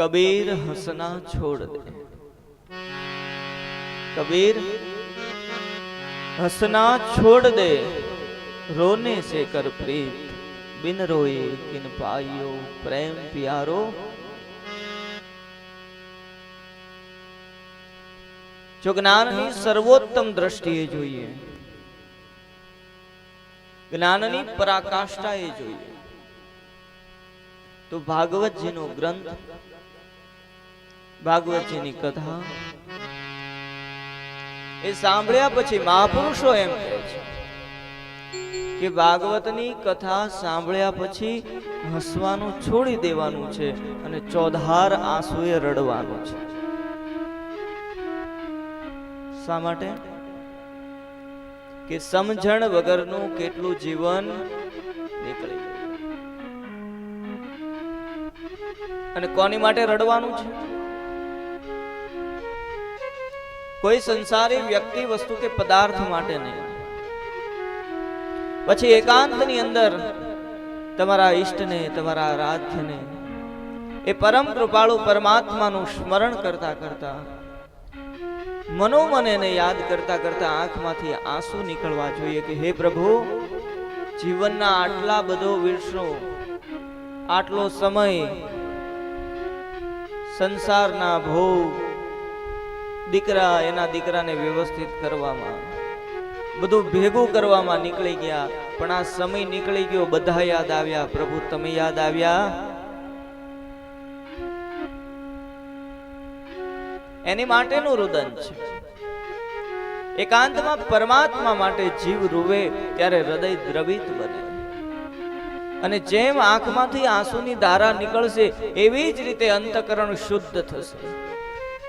કબીર હસના છોડ દે. કબીર હસના છોડ દે. રોને સે કર પ્રીત, બિન રોએ કિન પાયો પ્રેમ પ્યારો. જો જ્ઞાનની સર્વોત્તમ દ્રષ્ટિએ જોઈએ, જ્ઞાનની પરાકાષ્ઠાએ જોઈએ, તો ભાગવતજીનો ગ્રંથ ભાગવતજીની કથા. એ સાંભળ્યા પછી મહાપુરુષો એમ કહે છે કે ભાગવતની કથા સાંભળ્યા પછી હસવાનું છોડી દેવાનું છે અને ચોધાર આંસુએ રડવાનું છે. શા માટે? કે સમજણ વગરનું કેટલું જીવન નીકળી અને કોની માટે રડવાનું છે? કોઈ સંસારી વ્યક્તિ વસ્તુ કે પદાર્થ માટે નહીં. પછી એકાંતની અંદર તમારા ઈષ્ટને, તમારા આરાધ્યને એ પરમ કૃપાળુ પરમાત્માનું સ્મરણ કરતા કરતા, મનોમન એને યાદ કરતા કરતા આંખમાંથી આંસુ નીકળવા જોઈએ કે, હે પ્રભુ, જીવનના આટલા બધો વિરસો, આટલો સમય, સંસારના ભોગ દીકરા, એના દીકરાને વ્યવસ્થિત કરવામાં બધું ભેગું કરવામાં નીકળી ગયા, પણ આ સમય નીકળી ગયો, બધા યાદ આવ્યા, પ્રભુ, તમે યાદ આવ્યા? એની માટેનું રુદન છે. એકાંતમાં પરમાત્મા માટે જીવ રૂવે ત્યારે હૃદય દ્રવિત બને. અને જેમ આંખમાંથી આંસુની ધારા નીકળશે, એવી જ રીતે અંતકરણ શુદ્ધ થશે.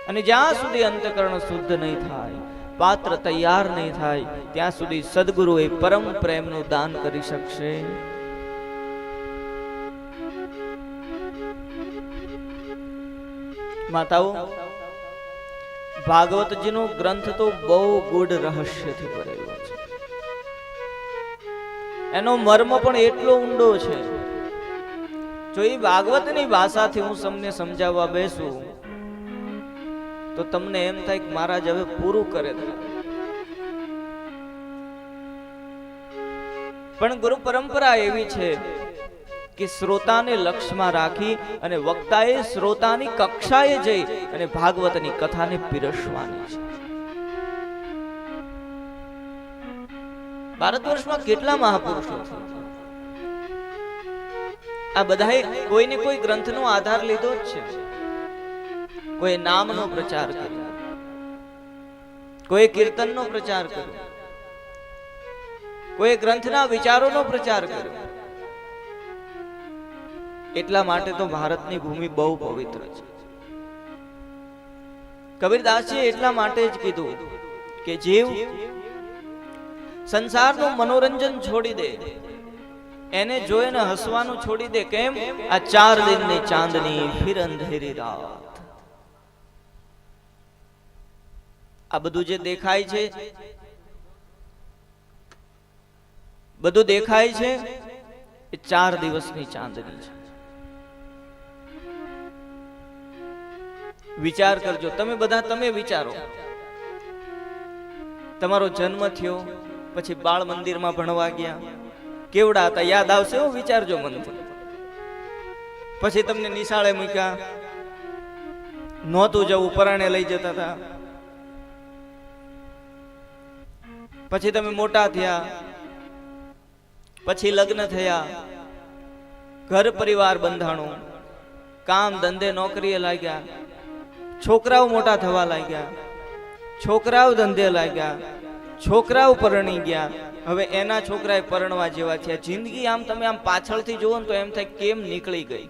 અને જ્યાં સુધી અંતકરણ શુદ્ધ નહીં થાય, પાત્ર તૈયાર નહીં થાય, ત્યાં સુધી સદગુરુ એ પરમ પ્રેમનું દાન કરી શકશે. માતાઓ, ભાગવતજીનો ગ્રંથ તો બહુ ગૂઢ રહસ્યથી ભરેલો છે. એનો મર્મ પણ એટલો ઊંડો છે. જો એ ભાગવતની ભાષાથી હું તમને સમજાવવા બેસું તો તમને એમ થાય કે મહારાજ હવે પૂરું કરે પણ ગુરુ પરંપરા એવી છે કે શ્રોતાને લક્ષ્યમાં રાખી અને વક્તાએ શ્રોતાની કક્ષાએ જઈ અને ભાગવતની કથાને પીરસવાની છે. ભારત વર્ષમાં કેટલા મહાપુરુષો છે? આ બધાએ કોઈને કોઈ ગ્રંથનો આધાર લીધો જ છે. કોઈ નામનો પ્રચાર કર્યો. કોઈ કીર્તનનો પ્રચાર કર્યો. કોઈ ગ્રંથના વિચારોનો પ્રચાર કર્યો. એટલા માટે તો ભારતની ભૂમિ બહુ પવિત્ર છે. કબીરદાસજીએ એટલા માટે જ કીધું કે જીવ સંસારનું મનોરંજન છોડી દે. એને જોઈને હસવાનું છોડી દે. કેમ? આ ચાર દિનની ચાંદની ફિર અંધેરી રાત. આ બધું જે દેખાય છે, બધું દેખાય છે, એ ચાર દિવસની ચાંદની છે. વિચાર કરજો, તમે બધા, તમે વિચારો. તમારો જન્મ થયો, પછી બાળ મંદિરમાં ભણવા ગયા. કેવડા હતા? યાદ આવશે એવું વિચારજો મનથી પછી તમને નિશાળે મૂક્યા. નહોતું જવું, પરાણે લઈ જતા હતા. પછી તમે મોટા થયા. પછી લગ્ન થયા. ઘર પરિવાર બંધાણું. કામ ધંધે નોકરીએ લાગ્યા. છોકરાઓ મોટા થવા લાગ્યા. છોકરાઓ ધંધે લાગ્યા. છોકરાઓ પરણી ગયા. હવે એના છોકરાએ પરણવા જેવા થયા જિંદગી આમ તમે આમ પાછળથી જુઓ ને તો એમ થાય કેમ નીકળી ગઈ.